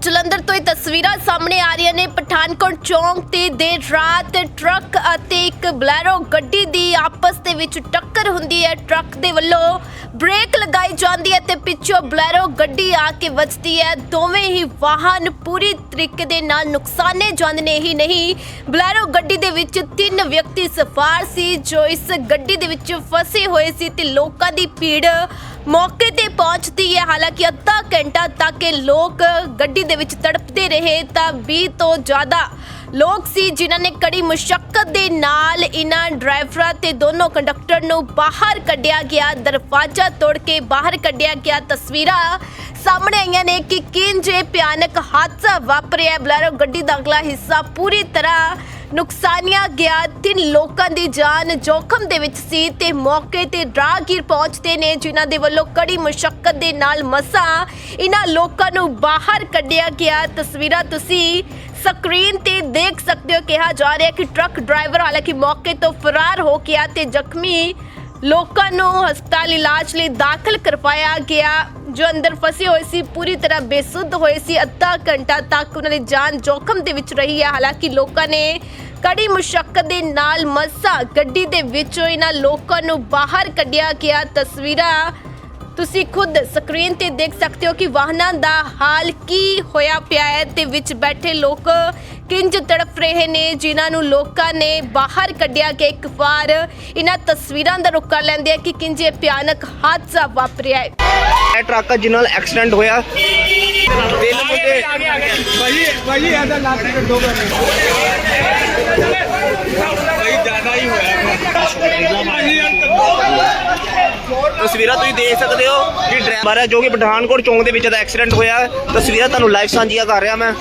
ਜਲੰਧਰ ਤੋਂ ਇਹ ਤਸਵੀਰਾਂ ਸਾਹਮਣੇ ਆ ਰਹੀਆਂ ਨੇ। ਪਠਾਨਕੋਟ ਚੌਂਕ ਤੇ ਦੇਰ ਰਾਤ ਟਰੱਕ ਅਤੇ ਇੱਕ ਬਲੈਰੋ ਗੱਡੀ ਦੀ ਆਪਸ ਦੇ ਵਿੱਚ ਟੱਕਰ ਹੁੰਦੀ ਹੈ। ਟਰੱਕ ਦੇ ਵੱਲੋਂ ਬ੍ਰੇਕ ਲਗਾਈ ਜਾਂਦੀ ਹੈ ਤੇ ਪਿੱਛੋਂ ਬਲੈਰੋ ਗੱਡੀ ਆ ਕੇ ਵੱਜਦੀ ਹੈ। ਦੋਵੇਂ ਹੀ ਵਾਹਨ ਪੂਰੀ ਤਰੀਕੇ ਦੇ ਨਾਲ ਨੁਕਸਾਨੇ ਜਾਂਦੇ ਨੇ। ਹੀ ਨਹੀਂ, ਬਲੈਰੋ ਗੱਡੀ ਦੇ ਵਿੱਚ ਤਿੰਨ ਵਿਅਕਤੀ ਸਵਾਰ ਸੀ, ਜੋ ਇਸ ਗੱਡੀ ਦੇ ਵਿੱਚ ਫਸੇ ਹੋਏ ਸੀ ਤੇ ਲੋਕਾਂ ਦੀ ਭੀੜ ਮੌਕੇ ਤੇ ਹੈ। ਹਾਲਾਂਕਿ ਅੱਧਾ ਘੰਟਾ ਤੱਕ ਇਹ ਲੋਕ ਗੱਡੀ ਦੇ ਵਿੱਚ ਤੜਪਦੇ ਰਹੇ ਤਾਂ 20 ਤੋਂ ਜ਼ਿਆਦਾ ਲੋਕ ਸੀ ਜਿਨ੍ਹਾਂ ਨੇ ਕੜੀ ਮੁਸ਼ਕਲ ਦੇ ਨਾਲ ਇਹਨਾਂ ਡਰਾਈਵਰਾਂ ਤੇ ਦੋਨੋਂ ਕੰਡਕਟਰ ਨੂੰ ਬਾਹਰ ਕੱਢਿਆ ਗਿਆ। ਦਰਵਾਜ਼ਾ ਤੋੜ ਕੇ ਬਾਹਰ ਕੱਢਿਆ ਗਿਆ। ਤਸਵੀਰਾਂ ਸਾਹਮਣੇ ਆਈਆਂ ਨੇ ਕਿ ਕਿੰਜੇ ਭਿਆਨਕ ਹਾਦਸਾ ਵਾਪਰਿਆ। ਬਲੈਰੋ ਗੱਡੀ ਦਾ ਅਗਲਾ ਹਿੱਸਾ ਪੂਰੀ ਤਰ੍ਹਾਂ ਨੁਕਸਾਨਿਆ ਗਿਆ ਤਿੰਨ ਲੋਕਾਂ ਦੀ ਜਾਨ ਜੋਖਮ ਦੇ ਵਿੱਚ ਸੀ ਤੇ ਮੌਕੇ ਤੇ ਰਾਹਗੀਰ ਪਹੁੰਚਦੇ ਨੇ, ਜਿਨ੍ਹਾਂ ਦੇ ਵੱਲੋਂ ਕੜੀ ਮੁਸ਼ਕਲ ਦੇ ਨਾਲ ਮਸਾ ਇਹਨਾਂ ਲੋਕਾਂ ਨੂੰ ਬਾਹਰ ਕੱਢਿਆ ਗਿਆ। ਤਸਵੀਰਾਂ ਤੁਸੀਂ ਸਕਰੀਨ ਤੇ ਦੇਖ ਸਕਦੇ ਹੋ। ਕਿਹਾ ਜਾ ਰਿਹਾ ਕਿ ਟਰੱਕ ਡਰਾਈਵਰ ਹਾਲਾਂਕਿ ਮੌਕੇ ਤੋਂ ਫਰਾਰ ਹੋ ਗਿਆ ਤੇ ਜ਼ਖਮੀ ਲੋਕਾਂ ਨੂੰ ਹਸਪਤਾਲ ਇਲਾਜ ਲਈ ਦਾਖਲ ਕਰਵਾਇਆ ਗਿਆ, ਜੋ ਅੰਦਰ ਫਸੇ ਹੋਏ ਸੀ, ਪੂਰੀ ਤਰ੍ਹਾਂ ਬੇਸੁੱਧ ਹੋਏ ਸੀ। ਅੱਧਾ ਘੰਟਾ ਤੱਕ ਉਹਨਾਂ ਦੀ ਜਾਨ ਜੋਖਮ ਦੇ ਵਿੱਚ ਰਹੀ ਹੈ। ਹਾਲਾਂਕਿ ਲੋਕਾਂ ਨੇ ਕੜੀ ਮੁਸ਼ਕਲ ਦੇ ਨਾਲ ਮਸਾ ਗੱਡੀ ਦੇ ਵਿੱਚੋਂ ਇਹਨਾਂ ਲੋਕਾਂ ਨੂੰ ਬਾਹਰ ਕੱਢਿਆ ਗਿਆ। ਤਸਵੀਰਾਂ ਤੁਸੀਂ ਖੁਦ ਸਕਰੀਨ ਤੇ ਦੇਖ ਸਕਦੇ ਹੋ ਕਿ ਵਾਹਨਾਂ ਦਾ ਹਾਲ ਕੀ ਹੋਇਆ ਪਿਆ ਹੈ। ਤੇ ਵਿੱਚ ਬੈਠੇ ਲੋਕ ਕਿੰਜ ਤੜਫ ਰਹੇ ਨੇ ਜਿਨ੍ਹਾਂ ਨੂੰ ਲੋਕਾਂ ਨੇ ਬਾਹਰ ਕੱਢਿਆ ਗਿਆ ਇੱਕ ਵਾਰ ਇਹਨਾਂ ਤਸਵੀਰਾਂ ਦਾ ਰੁੱਖ ਕਰ ਲੈਂਦੇ ਆ ਕਿ ਕਿੰਜ ਭਿਆਨਕ ਹਾਦਸਾ ਵਾਪਰਿਆ ਹੈ। ਇਹ ਟਰੱਕ ਜਿਹਦੇ ਨਾਲ ਐਕਸੀਡੈਂਟ ਹੋਇਆ। ਤਿੰਨ ਮੁੰਡੇ ਭਾਜੀ ਭਾਜੀ ਇਹਦਾ ਲੱਤ ਕੱਢੋ ਭਾਈ ਜ਼ਿਆਦਾ ਹੀ ਹੋਇਆ ਭਾਜੀ ਯਾਰ ਤਸਵੀਰਾਂ ਤੁਸੀਂ ਦੇਖ ਸਕਦੇ ਹੋ ਕਿ ਡਰਾਈਵਰ ਹੈ ਜੋ ਕਿ ਪਠਾਨਕੋਟ ਚੌਂਕ ਦੇ ਵਿੱਚ ਦਾ ਐਕਸੀਡੈਂਟ ਹੋਇਆ। ਤਸਵੀਰਾਂ ਤੁਹਾਨੂੰ ਲਾਈਵ ਸਾਂਝੀਆਂ ਕਰ ਰਿਹਾ ਮੈਂ।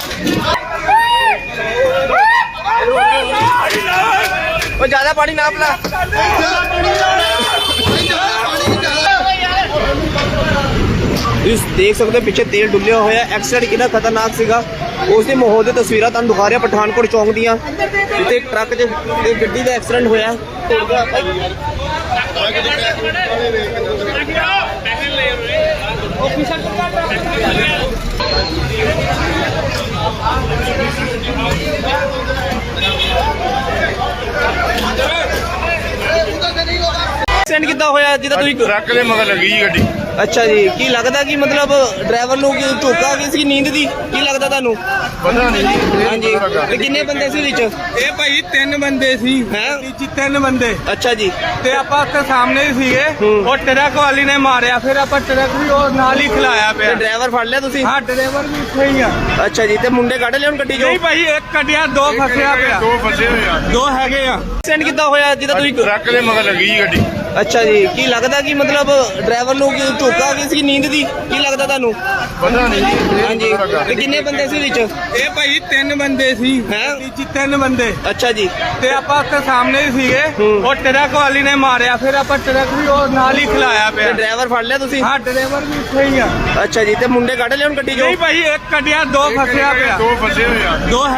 ਉਹ ਜ਼ਿਆਦਾ ਪਾਣੀ ਨਾ ਪਲਾ। ਤੁਸੀਂ ਦੇਖ ਸਕਦੇ ਹੋ ਪਿੱਛੇ ਤੇਲ ਡੁੱਲਿਆ ਹੋਇਆ ਐਕਸੀਡੈਂਟ ਕਿੰਨਾ ਖਤਰਨਾਕ ਸੀਗਾ। ਉਸ ਦੇ ਮਾਹੌਲ ਦੀ ਤਸਵੀਰਾਂ ਤੁਹਾਨੂੰ ਦਿਖਾ ਰਿਹਾ, ਪਠਾਨਕੋਟ ਚੌਂਕ ਦੀਆਂ। ਜਿੱਥੇ ਟਰੱਕ 'ਚ ਤੇ ਗੱਡੀ ਦਾ ਐਕਸੀਡੈਂਟ ਹੋਇਆ। ਐਕਸੀਡੈਂਟ ਕਿੱਦਾਂ ਹੋਇਆ? ਜਿਹਦਾ ਤੁਸੀਂ ਟਰੱਕ ਦੇ ਮਗਰ ਲੱਗੀ ਜੀ ਗੱਡੀ। ਅੱਛਾ ਜੀ ਕੀ ਲੱਗਦਾ ਕਿ ਮਤਲਬ ਡਰਾਈਵਰ ਨੂੰ ਕੀ ਝੋਕਾ ਗਈ ਸੀ ਨੀਂਦ ਦੀ? ਕੀ ਲੱਗਦਾ ਤੁਹਾਨੂੰ? ਪਤਾ ਨਹੀਂ ਜੀ ਹਾਂਜੀ ਤੇ ਕਿੰਨੇ ਬੰਦੇ ਸੀ ਵਿੱਚ? ਇਹ ਭਾਈ ਤਿੰਨ ਬੰਦੇ ਸੀ। ਹੈਂ? ਜੀ ਤਿੰਨ ਬੰਦੇ। ਅੱਛਾ ਜੀ। ਤੇ ਆਪਾਂ ਉੱਥੇ ਸਾਹਮਣੇ ਹੀ ਸੀਗੇ। ਹੂੰ। ਉਹ ਟਰੱਕ ਵਾਲੀ ਨੇ ਮਾਰਿਆ। ਫਿਰ ਆਪਾਂ ਟਰੱਕ ਵੀ ਉਹ ਨਾਲ ਹੀ ਖਿਲਾਇਆ ਤੇ ਪਿਆ ਡਰਾਈਵਰ ਫੜ ਲਿਆ ਤੁਸੀਂ? ਹਾਂ ਡਰਾਈਵਰ ਵੀ ਇੱਥੇ ਹੀ ਆ। ਅੱਛਾ ਜੀ ਤੇ ਮੁੰਡੇ ਕੱਢ ਲਿਆ ਹੁਣ ਗੱਡੀ ਚੋਂ? ਨਹੀਂ ਭਾਈ ਇੱਕ ਕੱਢਿਆ ਦੋ ਫਸਿਆ ਪਿਆ। ਦੋ ਫਸੇ ਹੋਏ ਆ। ਦੋ ਹੈਗੇ ਆ। ਐਕਸੀਡੈਂਟ ਕਿੱਦਾਂ ਹੋਇਆ? ਜਿਹਦਾ ਤੁਸੀਂ ਟਰੱਕ ਦੇ ਮਗਰ ਲੱਗੀ ਜੀ ਗੱਡੀ। ਅੱਛਾ ਜੀ ਕੀ ਲੱਗਦਾ ਕਿ ਮਤਲਬ ਡਰਾਈਵਰ ਨੂੰ ਕੀ ਝੋਕਾ ਗਈ ਸੀ ਨੀਂਦ ਦੀ? ਕੀ ਲੱਗਦਾ ਤੁਹਾਨੂੰ? ਪਤਾ ਨਹੀਂ ਜੀ ਹਾਂਜੀ। ਤੇ ਕਿੰਨੇ ਬੰਦੇ ਸੀ ਵਿੱਚ? ਇਹ ਭਾਈ ਤਿੰਨ ਬੰਦੇ ਸੀ। ਹੈਂ? ਜੀ ਤਿੰਨ ਬੰਦੇ। ਅੱਛਾ ਜੀ। ਤੇ ਆਪਾਂ ਉੱਥੇ ਸਾਹਮਣੇ ਹੀ ਸੀਗੇ। ਹੂੰ। ਉਹ ਟਰੱਕ ਵਾਲੀ ਨੇ ਮਾਰਿਆ। ਫਿਰ ਆਪਾਂ ਟਰੱਕ ਵੀ ਉਹ ਨਾਲ ਹੀ ਖਿਲਾਇਆ ਤੇ ਪਿਆ। ਡਰਾਈਵਰ ਫੜ ਲਿਆ ਤੁਸੀਂ? ਹਾਂ ਡਰਾਈਵਰ ਵੀ ਇੱਥੇ ਹੀ ਆ। ਅੱਛਾ ਜੀ ਤੇ ਮੁੰਡੇ ਕੱਢ ਲਿਆ ਹੁਣ ਗੱਡੀ ਚੋਂ? ਨਹੀਂ ਭਾਈ ਇੱਕ ਕੱਢਿਆ ਦੋ ਫਸਿਆ ਪਿਆ। ਦੋ ਫਸੇ ਹੋਏ ਆ। ਦੋ